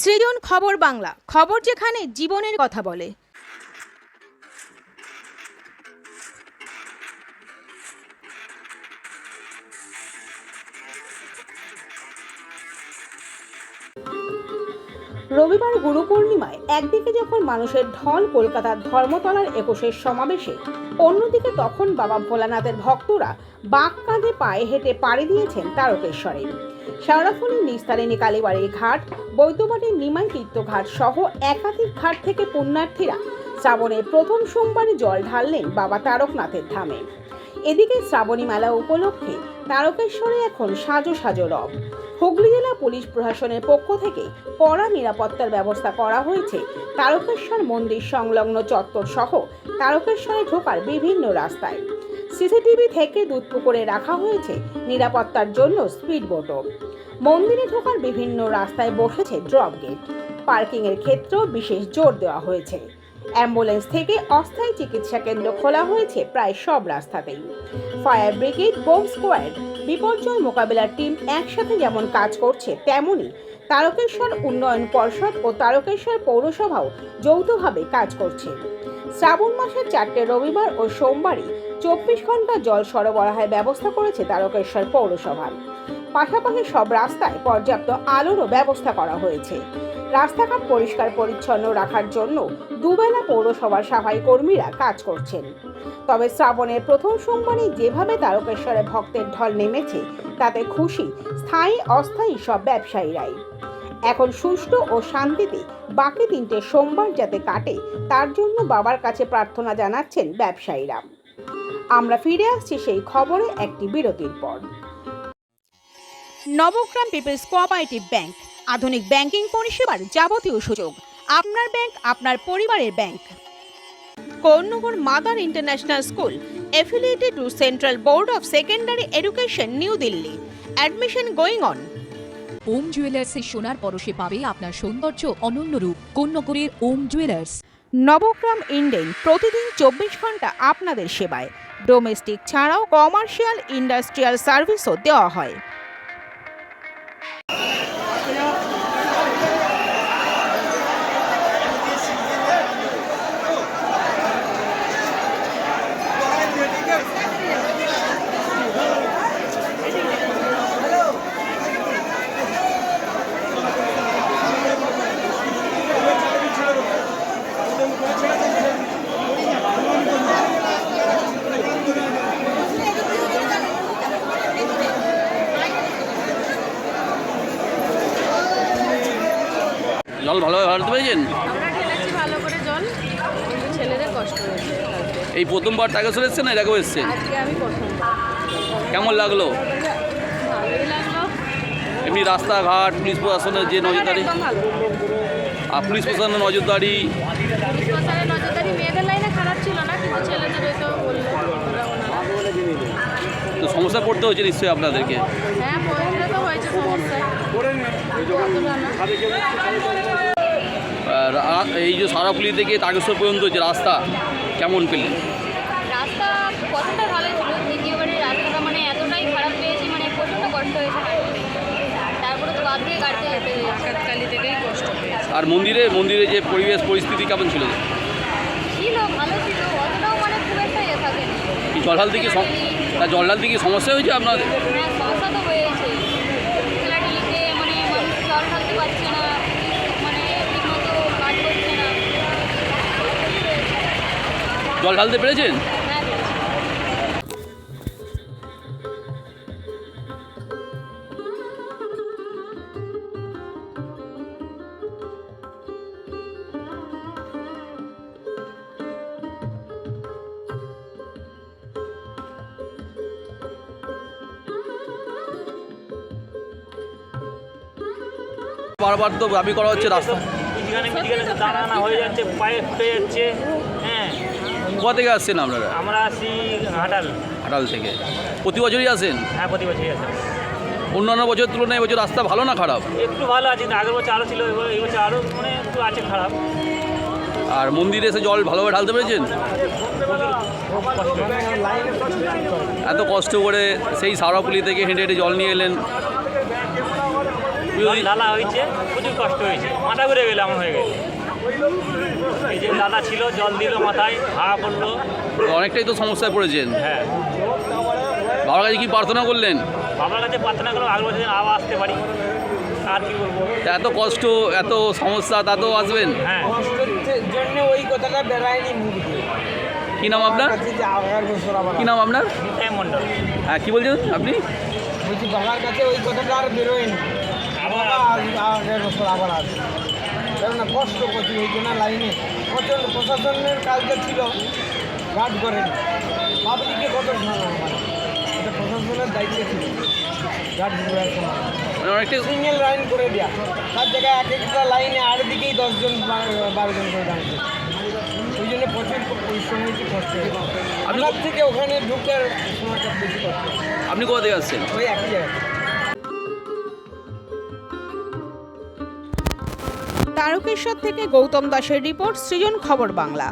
সৃজন খবর বাংলা, খবর যেখানে জীবনের কথা বলে। রবিবার গুরু পূর্ণিমায় একদিকে যখন মানুষের ঢল কলকাতার ধর্মতলার একুশের সমাবেশে, অন্যদিকে তখন বাবা ভোলানাথের ভক্তরা বাঁক কাঁধে পায়ে হেঁটে পাড়ি দিয়েছেন তারকেশ্বরে। শেওড়াফুলি নিস্তারিণী কালীবাড়ির ঘাট, বৈদ্যবাড়ির নিমাই তীর্থঘাট সহ একাধিক ঘাট থেকে পুণ্যার্থীরা শ্রাবণের প্রথম সোমবারে জল ঢাললেন বাবা তারকনাথের ধামে। এদিকে শ্রাবণী মেলা উপলক্ষে তারকেশ্বরে এখন সাজো সাজো রব। হুগলি জেলা পুলিশ প্রশাসনের পক্ষ থেকে কড়া নিরাপত্তার ব্যবস্থা করা হয়েছে। তারকেশ্বর মন্দির সংলগ্ন চত্বর সহ তারকেশ্বরে ঢোকার বিভিন্ন রাস্তায়। সিসিটিভি থেকে দুধ পুকুরে রাখা হয়েছে নিরাপত্তার জন্য স্পিড বোটও মন্দিরে ঢোকার বিভিন্ন রাস্তায় বসেছে ড্রপ গেট। পার্কিংয়ের ক্ষেত্রেও বিশেষ জোর দেওয়া হয়েছে। অ্যাম্বুলেন্স থেকে অস্থায়ী চিকিৎসা কেন্দ্র খোলা হয়েছে প্রায় সব রাস্তাতেই। ফায়ার ব্রিগেড, বোম স্কোয়াড, বিপর্যয় মোকাবিলার টিম একসাথে যেমন কাজ করছে, তেমনই তারকেশ্বর উন্নয়ন পর্ষদ ও তারকেশ্বর পৌরসভাও যৌথভাবে কাজ করছে। শ্রাবণ মাসের চারটে রবিবার ও সোমবারই চব্বিশ ঘণ্টা জল সরবরাহের ব্যবস্থা করেছে তারকেশ্বর পৌরসভা পাশাপাশি সব রাস্তায় পর্যাপ্ত আলোরও ব্যবস্থা করা হয়েছে। রাস্তাঘাট পরিষ্কার পরিচ্ছন্ন রাখার জন্য দুবেলা পৌরসভার সাফাই কর্মীরা কাজ করছেন। তবে শ্রাবণের প্রথম সোমবারে যেভাবে তারকেশ্বরে ভক্তের ঢল নেমেছে, তাতে খুশি স্থায়ী, অস্থায়ী সব ব্যবসায়ীরাই। এখন সুষ্ঠু ও শান্তিতে বাকি তিনটে সোমবার যাতে কাটে, তার জন্য বাবার কাছে প্রার্থনা জানাচ্ছেন ব্যবসায়ীরা। আমরা ফিরে আসছি সেই খবরে একটি বিরতির পর। নবগ্রাম পিপলস কোঅপারেটিভ ব্যাংক আধুনিক ব্যাংকিং পরিষেবার যাবতীয় সুযোগ। আপনার ব্যাংক আপনার পরিবারের bank. Konnagar Mother International School affiliated to Central Board of Secondary Education New Delhi admission going on Om জুয়েলার্সের সোনার পরশে পাবে আপনার সৌন্দর্য অনন্য রূপ কন্যগরের ওম জুয়েলার্স নবগ্রাম ইন্ডেন প্রতিদিন চব্বিশ ঘণ্টা আপনাদের সেবায়। ডোমেস্টিক ছাড়াও কমার্শিয়াল ইন্ডাস্ট্রিয়াল সার্ভিসও দেওয়া হয়। পেরেছেন? ভালো করে জল। ছেলেদের কষ্ট হয়েছে। এই প্রথমবার এসছেন না এরকম এসছেন? আমি প্রথমবার কেমন লাগল? এমনি রাস্তাঘাট পুলিশ প্রশাসনের যে নজরদারি? আর পুলিশ প্রশাসনের নজরদারি? না তো সমস্যা পড়তে হচ্ছে নিশ্চয়ই আপনাদেরকে? হ্যাঁ এই যে সারাপুলি থেকে তাগেশ্বর পর্যন্ত যে রাস্তা কেমন পেলেন রাস্তা কতটা ভালো ছিল? দ্বিতীয়বারের রাস্তাটা মানে এতটাই খারাপ পেয়েছি মানে প্রচণ্ড কষ্ট হয়েছে তারপরে তো বাদ দিয়ে কাটতে যেতে থেকেই কষ্ট আর মন্দিরে মন্দিরে যে পরিবেশ পরিস্থিতি কেমন ছিল? ছিল ভালো ছিল। অতটাও মানে খুব একটা ইয়ে থাকেনি। কি জল ঢালতে কি সম- তা জল ঢালতে কি সমস্যা হয়েছে আপনাদের হ্যাঁ সমস্যা তো হয়েছে খেলাটিলিতে মানে মানুষ জল ঢালতে পারছে না মানে ঠিকমতো কাজ করছে না জল ঢালতে পেরেছেন? বারবার তো দাবি করা হচ্ছে রাস্তা। হয়ে যাচ্ছে পায়ে ফুটে যাচ্ছে। কোথা থেকে আসছেন আপনারা? আমরা আসি হাটাল। হাটাল থেকে। প্রতি বছরই আসেন? হ্যাঁ প্রতি বছরই আসি। অন্যান্য বছরের তুলনায় এবছর রাস্তা ভালো না খারাপ? একটু ভালো আছে আগের বছর আরও ছিল এবার এই বছর আরও মানে একটু আছে খারাপ। আর মন্দিরে এসে জল ভালোভাবে ঢালতে পেরেছেন? এত কষ্ট করে সেই সারাপুলি থেকে হেঁটে হেঁটে জল নিয়ে এলেন। ঢালা হয়েছে প্রচুর কষ্ট হয়েছে। মাথা ঘুরে গেলে এমন হয়ে গেছে। এই যে দাদা ছিল জল দিল মাথায় হাওয়া পড়ল অনেকটাই তো সমস্যায় পড়েছেন হ্যাঁ বাবার কাছে কি প্রার্থনা করলেন বাবার কাছে প্রার্থনা করলাম আগে বছর আবার আসতে পারি আর কি বলব এত কষ্ট এত সমস্যা তা তাতেও আসবেন হ্যাঁ কষ্টের জন্য ওই কথাটা বেড়ায়নি মুখ কি নাম আপনার আগের কি নাম আপনার হ্যাঁ কি বলছেন আপনি বলছি বাবার কাছে ওই কথাটা আর বেরোয়নি আবার আবার আগের বছর আবার আসবে কেননা কষ্ট করছি ওই জন্য লাইনে। প্রচণ্ড প্রশাসনের কাজটা ছিল গার্ড করেনি। পাবলিকে কত আমার এটা প্রশাসনের দায়িত্ব ছিল গার্ড দেওয়ার সময়। মানে সিঙ্গেল লাইন করে দেওয়া তার জায়গায় এক একটা লাইনে আর দিকেই দশজন বারোজন করে দাঁড়িয়ে ওই জন্য প্রচুর পরিশ্রম হয়েছে কষ্ট হয়েছে। আপনার থেকে ওখানে ঢুকে সময়টা বেশি কষ্ট। আপনি কোথা থেকে আসছেন? ওই একই জায়গায়। তারকেশ্বর থেকে গৌতম দাসের রিপোর্ট সৃজন খবর বাংলা।